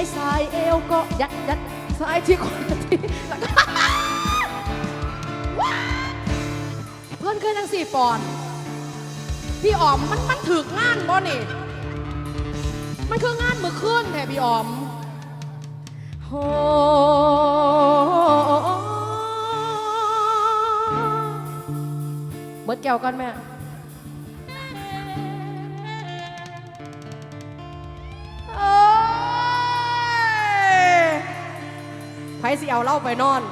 ายสายเอวก็ยัดยัดสายที่คนที่เพื่อนเคยทั้งสี่ปอนพี่อ๋อมมันมันถึกงานบ่นี่ มันคืองานมือขึ้นแท้พี่อ๋อมโหเบิดแก้วกันแม่ สิเอาเล่าไปนอน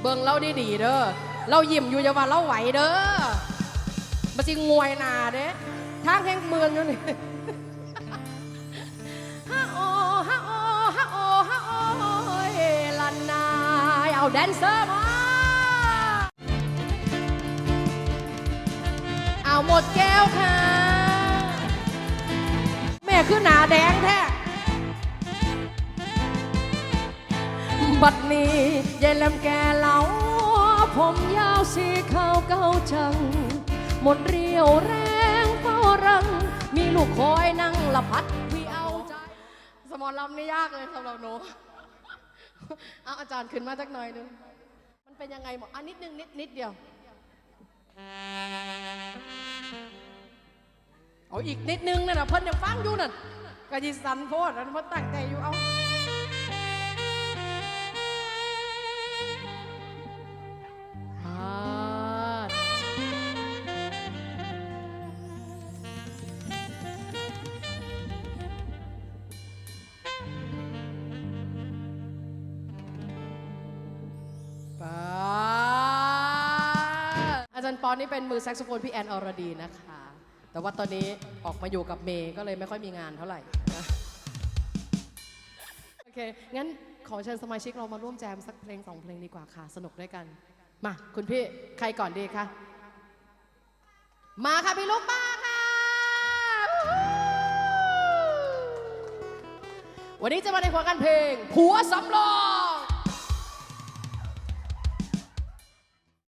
เบิ่งเล่าดีดีเด้อเรายิ้มอยู่อย่าว่าเราไหวเด้อมาสิงวยหนาเด้ทางแห่งเมืองอยู่นี่ฮะโอฮะโอฮะโอฮะโอเฮลันนายเอาแดนเซอร์มาเอาหมดแก้วค่ะ แม่คือหนาแดง บัดนี้ยายแลมแก่เหลาผมยาวสีขาวเก่าจัง หมดเรียวแรงเฝ้ารัง มีลูกคอยนั่งละพัดพี่เอาใจ สมอลำนี่ยากเลยสำหรับหนูเอาอาจารย์ขึ้นมาสักหน่อยหนึงมันเป็นยังไงหมออันนิดนึงนิดนิดเดียวเอาอีกนิดนึงนั่นนะเพิ่นยังฟังอยู่นั่นกะยิสันโพดนั่นเพิ่นตั้งใจอยู่เอา ปอนนี่เป็นมือแซกโซโฟนพี่แอนอรดีนะคะ แต่ว่าตอนนี้ออกมาอยู่กับเมย์ก็เลยไม่ค่อยมีงานเท่าไหร่นะโอเค งั้นขอเชิญสมาชิกเรามาร่วมแจมสักเพลงสองเพลงดีกว่าค่ะ สนุกด้วยกัน มา คุณพี่ใครก่อนดีคะมาค่ะ พี่ลูกป้าค่ะ วันนี้จะมาในหัวกันเพลงผัวสำรอง